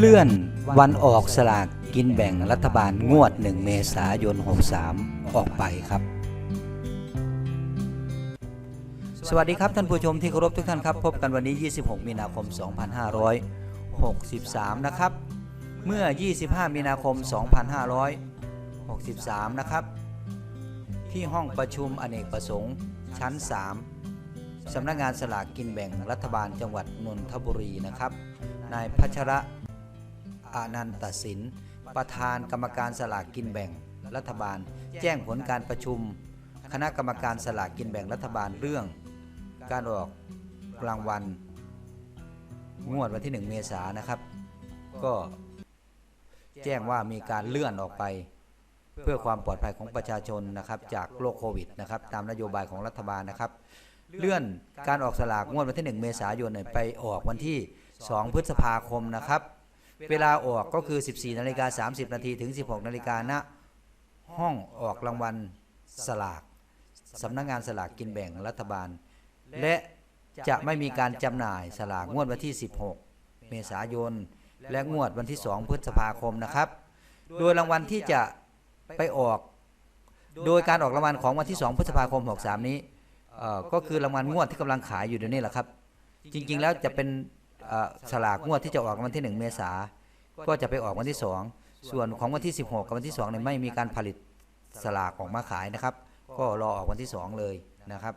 เลื่อนวันออกสลากกินแบ่งรัฐบาลงวด 1 เมษายน 63 ออกไปครับ สวัสดีครับท่านผู้ชมที่เคารพทุกท่านครับ พบกันวันนี้ 26 มีนาคม 2563 นะครับ เมื่อ 25 มีนาคม 2563 นะครับ ที่ห้องประชุมอเนกประสงค์ชั้น 3 สำนักงานสลากกินแบ่งรัฐบาลจังหวัดนนทบุรีนะครับ นายพัชระ อานันตสิน ประธานกรรมการสลากกินแบ่งรัฐบาล แจ้งผลการประชุม คณะกรรมการสลากกินแบ่งรัฐบาลเรื่อง การออกรางวัลงวดวันที่ 1 เมษายนนะครับ ก็แจ้งว่ามีการเลื่อนออกไป เพื่อความปลอดภัยของประชาชนนะครับจากโรคโควิดนะครับตามนโยบายของรัฐบาลนะครับ เลื่อนการออกสลากงวดวันที่ 1 เมษายนไปออกวันที่ 2 พฤษภาคมนะครับ เวลาออกก็คือ 14นาฬิกา30นาทีถึง 16นาฬิกาณห้องออกรางวัลสลากสำนักงานสลากกินแบ่งรัฐบาล และจะไม่มีการจำหน่ายสลากงวดวันที่ 16 เมษายน และงวดวันที่ 2 พฤษภาคมนะครับ โดยรางวัลที่จะไปออก โดยการออกรางวัลของวันที่ 2 พฤษภาคม 63 นี้ก็คือรางวัลงวดที่กำลังขายอยู่เดี๋ยวนี้แหละครับ จริงๆแล้วจะเป็น สลากงวดที่จะออกวันที่ 1 เมษาก็จะไปออกวันที่ 2 ส่วนของวันที่ 16 กับวันที่2เนี่ยไม่มีการผลิตสลากออกมาขายนะครับ ก็รอออกวันที่ 2 เลยนะครับ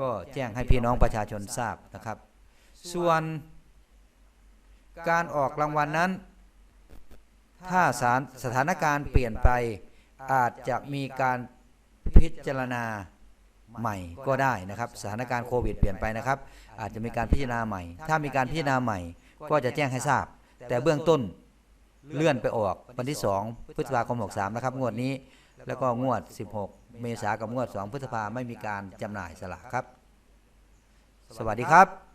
ก็แจ้งให้พี่น้องประชาชนทราบนะครับ ส่วนการออกรางวัลนั้น ถ้าสถานการณ์เปลี่ยนไปอาจจะมีการพิจารณา ใหม่ก็ได้นะครับ สถานการณ์โควิดเปลี่ยนไปนะครับ อาจจะมีการพิจารณาใหม่ ถ้ามีการพิจารณาใหม่ ก็จะแจ้งให้ทราบ แต่เบื้องต้นเลื่อนไปออกวันที่ 2 พฤษภาคม 63 นะครับ งวดนี้ แล้วก็งวด 16 เมษายนกับงวด 2 พฤษภาไม่มีการจำหน่ายสลากครับ สวัสดีครับ